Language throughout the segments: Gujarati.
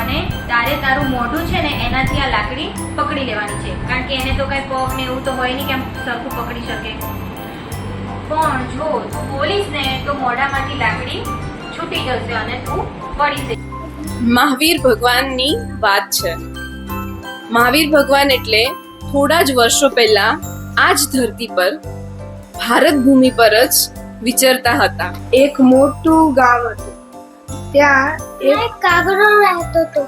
અને તારે તારું મોઢું છે ને એનાથી આ લાકડી પકડી લેવાની છે. કારણ કે એને તો કઈ પગ ને એવું તો હોય નહીં કે સરખું પકડી શકે. પણ જો તું ને તો મોઢામાંથી લાકડી છૂટી જશે અને તું પડી જશે મહાવીર ભગવાનની વાત છે. મહાવીર ભગવાન એટલે થોડા જ વર્ષો પહેલા આ જ ધરતી પર ભારત ભૂમિ પર જ વિચરતા હતા. એક મોટું ગામ હતું. ત્યાં એક કાગડો રહેતો હતો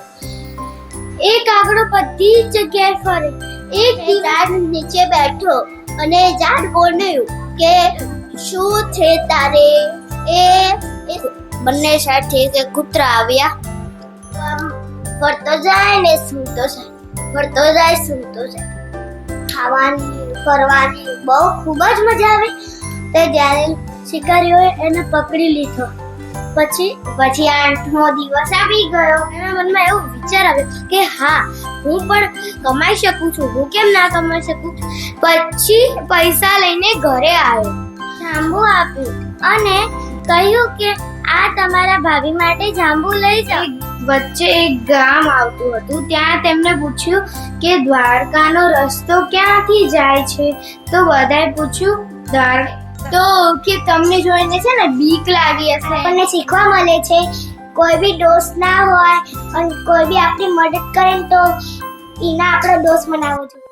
એ કાગડો બધી જ જગ્યાએ ફરે. એક ઝાડ નીચે બેઠો અને ઝાડ બોલ્યું કે શું છે તારે? એ એ બંને સાથે કે કૂતરા આવ્યા. ફરતો જાય ને સૂતો જાય. ફરતો જાય સૂતો જાય. ખાવાની ફરવાની બહુ ખૂબ જ મજા આવે. તે જ્યારે શિકારીઓએ એને પકડી લીધો. પછી પછી આઠમો દિવસ આવી ગયો. એના મનમાં એવો વિચાર આવ્યો કે હા, હું પણ કમાઈ શકું છું. હું કેમ ના કમાઈ શકું? પછી પૈસા લઈને ઘરે આવ્યો. જાંબુ આપ્યું અને કહ્યું કે આ તમારા ભાભી માટે જાંબુ લઈ જાઓ. વચ્ચે એક ગામ આવતું હતું. ત્યાં તેમણે પૂછ્યું કે દ્વારકાનો રસ્તો ક્યાંથી જાય છે? તો બધાએ પૂછ્યું, દ્વાર તો કે તમને જોઈને છે ને બીક લાગી હશે. આપણને શીખવા મળે છે, કોઈ બી દોસ્ત ના હોય અને કોઈ બી આપણી મદદ કરે તો એના આપણો દોસ્ત બનાવો જોઈએ.